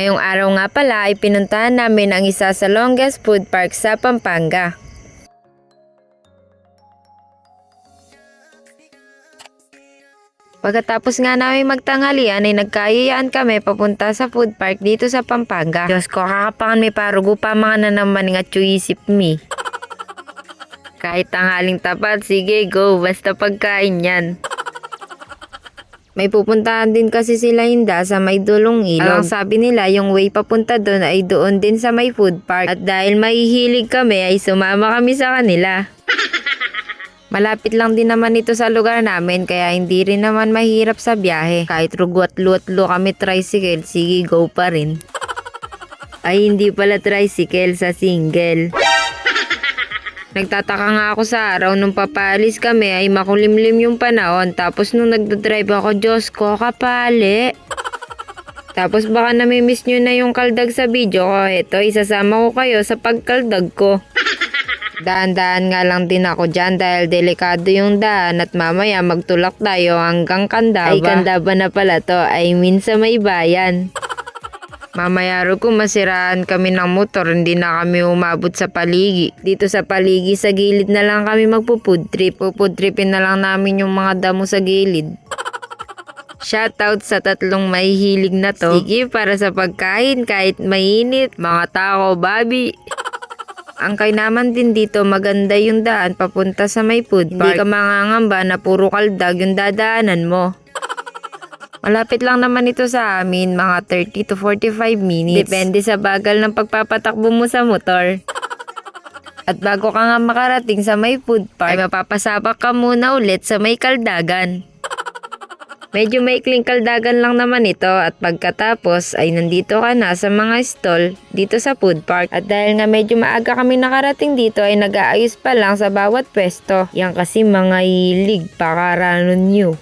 Ngayong araw nga pala ay pinuntahan namin ang isa sa longest food park sa Pampanga. Pagkatapos nga namin magtanghalian ay nagkayayaan kami papunta sa food park dito sa Pampanga. Diyos ko, kakapangan may parugo pa mga na naman nga isip me. Kahit tanghaling tapat, sige go, basta pagkain yan. May pupuntahan din kasi sila Hinda sa may dulong ilog. Ang sabi nila, yung way papunta doon ay doon din sa may food park. At dahil mahihilig kami, ay sumama kami sa kanila. Malapit lang din naman ito sa lugar namin kaya hindi rin naman mahirap sa biyahe. Kahit rugot luot-lo kami tricycle, sige go pa rin. Ay hindi pala tricycle sa single. Nagtataka nga ako sa araw nung papalis kami ay makulimlim yung panahon tapos nung nagdadrive ako, Diyos ko, kapali. Tapos baka namimiss nyo na yung kaldag sa video ko. Ito, isasama ko kayo sa pagkaldag ko. Daan-daan nga lang din ako dyan dahil delikado yung daan at mamaya magtulak tayo hanggang Kandaba. Ay, Kandaba na pala to. I mean sa may bayan. Mamaya kung masiraan kami ng motor, hindi na kami umabot sa paligi. Dito sa paligi, sa gilid na lang kami magpo-food trip. Pupud tripin na lang namin yung mga damo sa gilid. Shoutout sa tatlong mahihilig na to. Sige, para sa pagkain, kahit mainit, mga tao, babi. Ang kainaman din dito, maganda yung daan papunta sa may food park. Hindi ka mangangamba na puro kaldag yung dadaanan mo. Malapit lang naman ito sa amin, mga 30 to 45 minutes. Depende sa bagal ng pagpapatakbo mo sa motor. At bago ka nga makarating sa may food park, ay mapapasabak ka muna ulit sa may kaldagan. Medyo maikling kaldagan lang naman ito at pagkatapos ay nandito ka na sa mga stall dito sa food park. At dahil nga medyo maaga kami nakarating dito ay nag-aayos pa lang sa bawat pwesto. Yan kasi mga hilig pakarano nyo.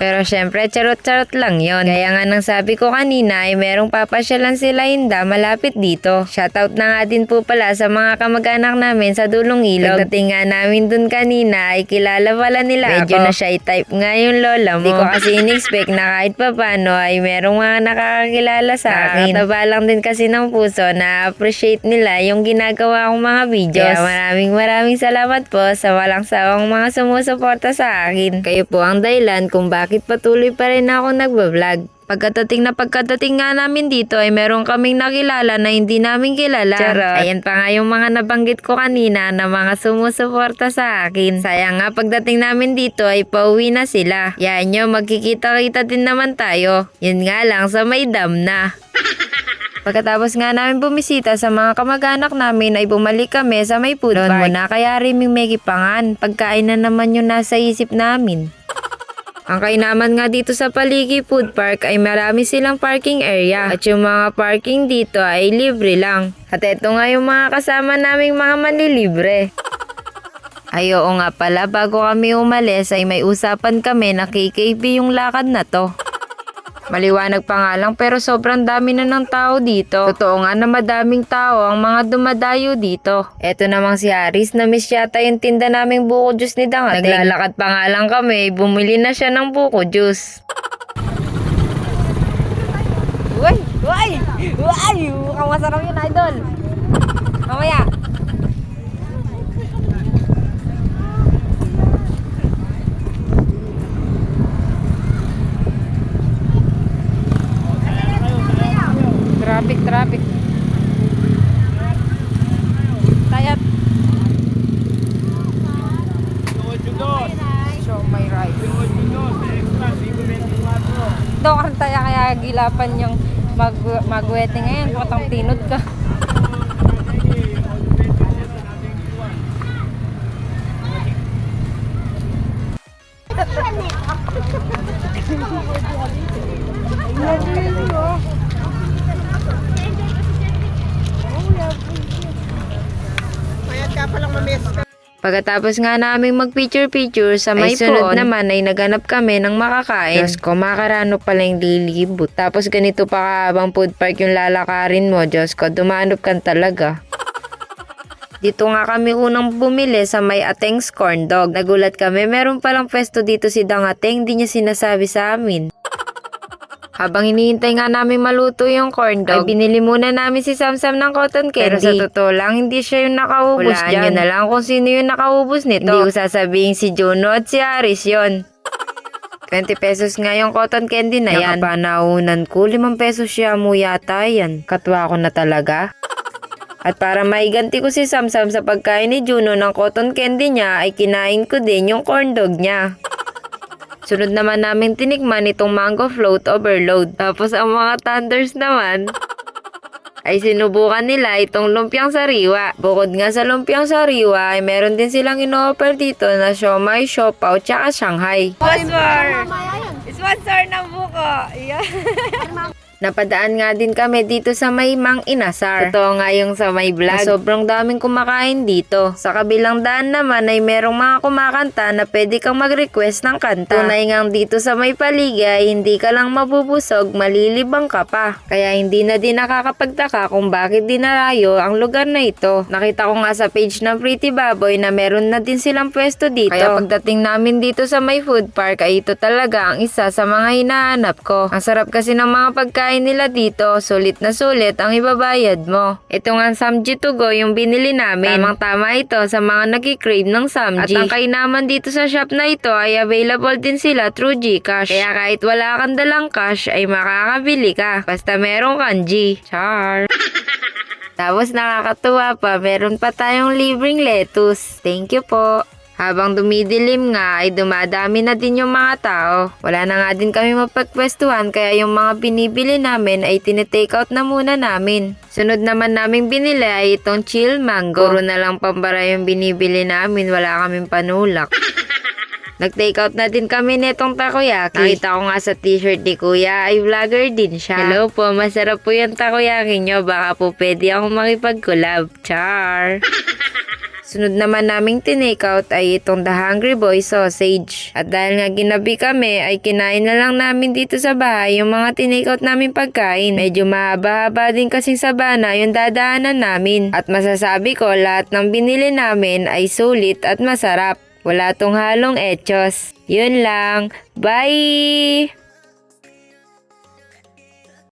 Pero syempre, charot-charot lang yon. Kaya nga nang sabi ko kanina ay merong papasyalan sila Hinda malapit dito. Shoutout na nga din po pala sa mga kamag-anak namin sa dulong ilog. Pagdating nga namin dun kanina ay kilala pala nila Medyo ako. na shy type nga yung lola mo. Hindi ko kasi in-expect na kahit papano ay merong mga nakakakilala sa akin. Nakakataba lang din kasi ng puso na appreciate nila yung ginagawa kong mga videos. Kaya maraming maraming salamat po sa walang sawang mga sumusuporta sa akin. Kayo po ang dahilan kung bakit patuloy pa rin ako nagbablog. Pagkatating na pagkatating nga namin dito ay meron kaming nakilala na hindi namin kilala. Charot. Ayan pa nga yung mga nabanggit ko kanina na mga sumusuporta sa akin. Sayang nga pagdating namin dito ay pauwi na sila. Yan nyo, magkikita-kita din naman tayo. Yun nga lang sa may dam na. Pagkatapos nga namin bumisita sa mga kamag-anak namin ay bumalik kami sa may food park. Doon muna kaya rin may megipangan. Pagkain na naman yung nasa isip namin. Ang kainaman nga dito sa Paligi Food Park ay marami silang parking area at yung mga parking dito ay libre lang. At eto nga yung mga kasama naming mga manlilibre. Ay nga pala, bago kami umalis ay may usapan kami na KKB yung lakad na to. Maliwanag pa nga lang pero sobrang dami na ng tao dito. Totoo nga na madaming tao ang mga dumadayo dito. Eto namang si Aris na miss yata yung tinda naming buko juice ni Dangateng. Naglalakad pa nga lang kami, bumili na siya ng buko juice. Uy! Uy! Uy! Mukhang masarap yun, idol! Mamaya! Traffic, traffic. Tayat. Show my ride. Daw kan taya kaya gilapan yung mag magwete ngayon, patang tinod ka. Pagkatapos nga naming mag-picture-picture sa may sunod naman ay naganap kami ng makakain. Diyos ko, makarano pala yung lilibot. Tapos ganito pa kahabang food park yung lalakarin mo. Diyos ko, dumanop kan talaga. Dito nga kami unang bumili sa may Ateng's Corn Dog. Nagulat kami, meron palang pwesto dito si Dangateng, di niya sinasabi sa amin. Habang hinihintay nga namin maluto yung corn dog, ay binili muna namin si Samsam ng cotton candy. Pero sa totoo lang, hindi siya yung nakaubos Hulaan dyan. nyo na lang kung sino yung nakaubos nito. Hindi ko sasabihin si Juno at si Aris yon. 20 pesos nga yung cotton candy na yan. Nakapanaunan ko, 5 pesos siya mo yata yan. Katwa ko na talaga. At para maiganti ko si Samsam sa pagkain ni Juno ng cotton candy niya, ay kinain ko din yung corn dog niya. Sunod naman namin tinikman itong mango float overload. Tapos ang mga thunders naman, ay sinubukan nila itong lumpiang sariwa. Bukod nga sa lumpiang sariwa, ay meron din silang ino-offer dito na siomay, siopaw, tsaka Shanghai. Sponsor! Sponsor ng buko! Yan. Napadaan nga din kami dito sa may Mang Inasar. Totoo nga yung sa may vlog. Na sobrang daming kumakain dito. Sa kabilang daan naman ay merong mga kumakanta na pwede kang mag-request ng kanta. Tunay nga dito sa may paligay, hindi ka lang mabubusog, malilibang ka pa. Kaya hindi na din nakakapagtaka kung bakit dinarayo ang lugar na ito. Nakita ko nga sa page ng Pretty Baboy na meron na din silang pwesto dito. Kaya pagdating namin dito sa may food park ay ito talaga ang isa sa mga hinahanap ko. Ang sarap kasi ng mga pagkain nila dito, sulit na sulit ang ibabayad mo. Ito nga Samji to go yung binili namin. Tamang tama ito sa mga nagkikrave ng Samji. At ang kainaman dito sa shop na ito ay available din sila through Gcash. Kaya kahit wala kang dalang cash ay makakabili ka. Basta meron kang G. Char. Tapos nakakatuwa pa, meron pa tayong libreng lettuce. Thank you po. Habang dumidilim nga ay dumadami na din yung mga tao. Wala na nga din kami mapagpwestuhan kaya yung mga binibili namin ay tinitake out na muna namin. Sunod naman naming binili ay itong chill mango. Puro na lang pambara yung binibili namin, wala kaming panulak. Nag-take out na din kami netong takoyaki. Nakita ko nga sa t-shirt ni kuya ay vlogger din siya. Hello po, masarap po yung takoyaki nyo. Baka po pwede akong makipag-collab. Char! Sunod naman naming tinake out ay itong The Hungry Boy Sausage. At dahil nga ginabi kami ay kinain na lang namin dito sa bahay yung mga tinake out namin pagkain. Medyo mahaba-haba din kasing sabana yung dadaanan namin. At masasabi ko lahat ng binili namin ay sulit at masarap. Wala tong halong etchos. Yun lang. Bye!